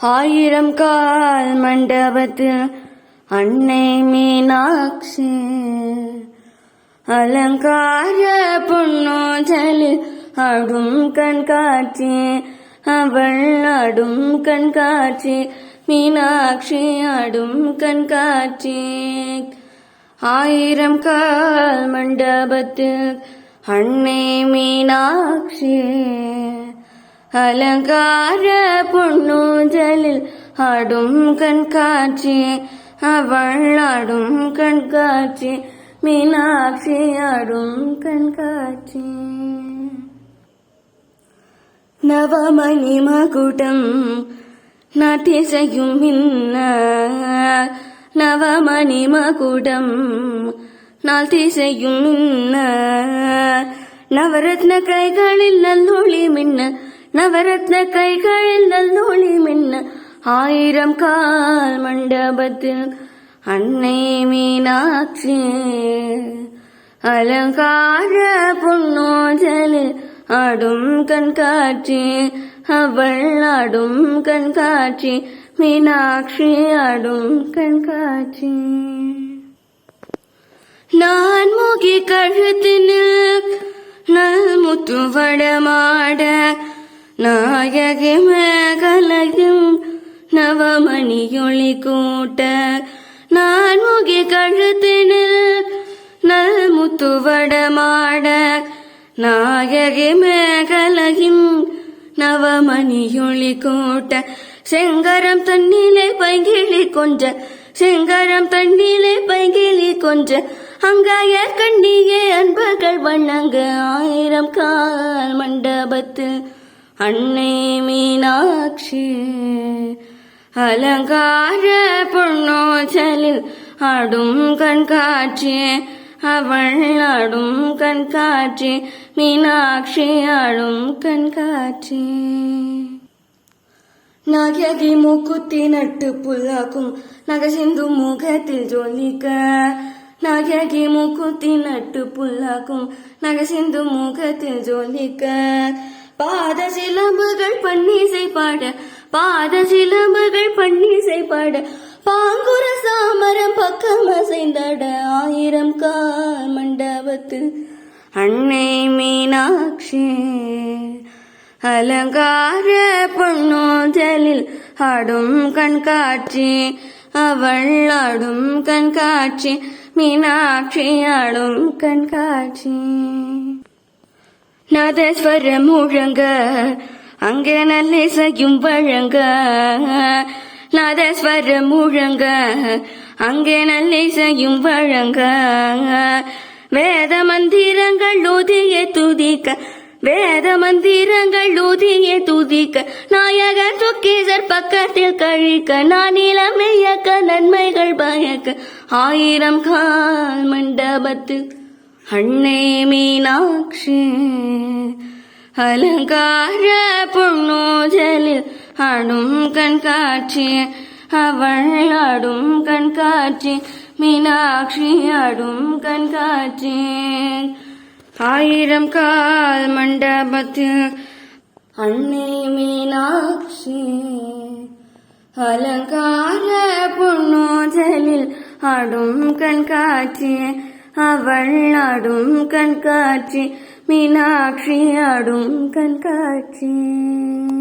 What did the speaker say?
ஆயிரம் கால் மண்டபத்தில் அன்னை மீனாட்சி. அலங்கார பொன்னோஜலில் அடும் கண்காட்சி. அவள் அடும் கண்காட்சி மீனாட்சி அடும் கண்காட்சி. ஆயிரம் கால் மண்டபத்தில் அன்னை மீனாட்சி. அலங்கார பொன்னூஞ்சலில் ஆடும் கண்காட்சி அவள் ஆடும் கண்காட்சி மீனாட்சி ஆடும் கண்காட்சி. நவமணி மகுடம் நாட்டிசையும் மின்ன நவமணி மகுடம் நாள் திசையும் மின்ன நவரத்ன கைகளில் நல்லொளி மின்ன நவரத்ன கைகளில் நல்லொளி மின்ன ஆயிரம் கால் மண்டபத்தில் அன்னை மீனாட்சி அலங்கார பொன்னோஜலில் ஆடும் கண்காட்சி அவள் ஆடும் கண்காட்சி மீனாட்சி ஆடும் கண்காட்சி நான் மூகி கழுத்தினில் நல் முத்து வடமாட நாயகி மேகலையும் நவமணியொளி கூட்ட நான் மூகி கழுத்தினில் நல் முத்து வடமாட நாயகி மேகலையும் நவமணியொளி கூட்ட செங்கரம் தண்ணிலே பைகிளி கொஞ்ச செங்கரம் தண்ணிலே பைகிளி கொஞ்ச அங்காயர் கண்ணியே அன்பர்கள் வண்ணங்க ஆயிரம் கால் மண்டபத்து அன்னை மீனாட்சி. அலங்கார பொன்னோச்சலில் ஆடும் கண்காட்சி. அவள் ஆடும் கண்காட்சி. மீனாட்சி ஆடும் கண்காட்சி. நாயகி மூக்குத்தி நட்டு புல்லாக்கும். நகசிந்து முகத்தில் ஜொலிக்க. நாயகி மூக்குத்தி நட்டு புல்லாக்கும். நகசிந்து முகத்தில் ஜொலிக்க. பாத சிலம்புகள் பன்னிசை பாட பாத சிலம்புகள் பன்னிசை பாட பாங்குர சாமரம் பக்கம் அசைந்தாட ஆயிரம் கால் மண்டபத்து அன்னை மீனாட்சி. அலங்கார பொன்னோஜலில் ஆடும் கண்காட்சி அவள் ஆடும் கண்காட்சி மீனாட்சி ஆடும் கண்காட்சி. நாதஸ்வர முழங்க அங்கே நல்லிசையும் வழங்க. நாதஸ்வர முழங்க அங்கே நல்லிசையும் வழங்க. வேத மந்திரங்கள் ஊதிய துதிக்க வேத மந்திரங்கள் ஊதிய துதிக்க. நாயகர் சுக்கீசர் பக்கத்தில் கழிக்க நான் இளமையக்க நன்மைகள் பயக்க. ஆயிரம் கால் மண்டபத்து அன்னை மீனாட்சி அலங்கார பொன்னோஜலில் ஆடும் கண்காட்சி அவள் ஆடும் கண்காட்சி மீனாட்சி ஆடும் கண்காட்சி ஆயிரம் கால் மண்டபத்தில் அன்னை மீனாட்சி அலங்கார பொன்னோஜலில் ஆடும் கண்காட்சி அவள் ஆடும் கண்காட்சி மீனாட்சி ஆடும் கண்காட்சி.